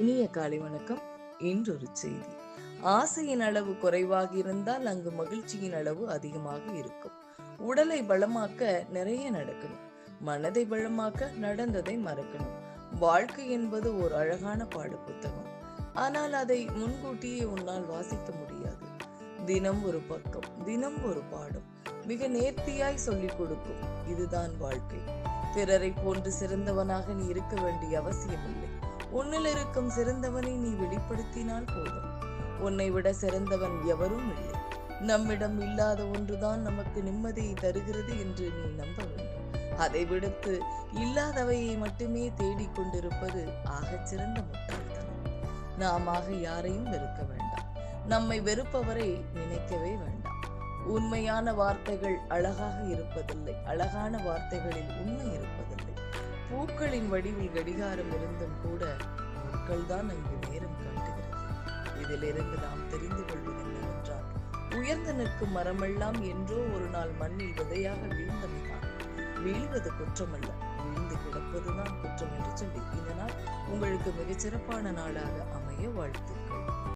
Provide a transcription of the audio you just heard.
இனிய காலை வணக்கம். இன்றொரு செய்தி. ஆசையின் அளவு குறைவாக இருந்தால் அங்கு மகிழ்ச்சியின் அளவு அதிகமாக இருக்கும். உடலை பலமாக்க நிறைய நடக்கணும். மனதை பலமாக்க நடந்ததை மறக்கணும். வாழ்க்கை என்பது ஒரு அழகான பாட புத்தகம் ஆனால் அதை முன்கூட்டியே உன்னால் வாசிக்க முடியாது. தினம் ஒரு பக்கம் தினம் ஒரு பாடம். மிக நேர்த்தியாய் சொல்லிக் கொடுக்கும். இதுதான் வாழ்க்கை. பிறரை போன்று சிறந்தவனாக நீ இருக்க வேண்டிய அவசியமில்லை. உன்னில் இருக்கும் சிறந்தவனை நீ வெளிப்படுத்தினால் போதும். உன்னை விட சிறந்தவன் எவரும் இல்லை. நம்மிடம் இல்லாத ஒன்றுதான் நமக்கு நிம்மதியை தருகிறது என்று நீ நம்ப வேண்டும். அதை விடுத்து இல்லாதவையை மட்டுமே தேடிக் கொண்டிருப்பது ஆகச் சிறந்த முட்டாள்தனம். நாம யாரையும் வெறுக்க வேண்டாம். நம்மை வெறுப்பவரை நினைக்கவே வேண்டாம். உண்மையான வார்த்தைகள் அழகாக இருப்பதில்லை. அழகான வார்த்தைகளில் உண்மை இருப்பதில்லை பூக்களின் வடிவில் கடிகாரம் இருந்தும் கூட முட்கள் தான் அங்கு நேரம் காட்டுகிறது. இதிலிருந்து நாம் தெரிந்து கொள்வது என்னவென்றால் உயர்ந்து நிற்கும் மரமெல்லாம் என்றோ ஒரு நாள் மண்ணில் விதையாக வீழ்ந்தவைதான் வீழ்வது குற்றமல்ல. வீழ்ந்து கிடப்பதுதான் குற்றம் என்று சொல்லி இந்த நாள் உங்களுக்கு மிகச்சிறப்பான நாளாக அமைய வாழ்த்துக்கள்.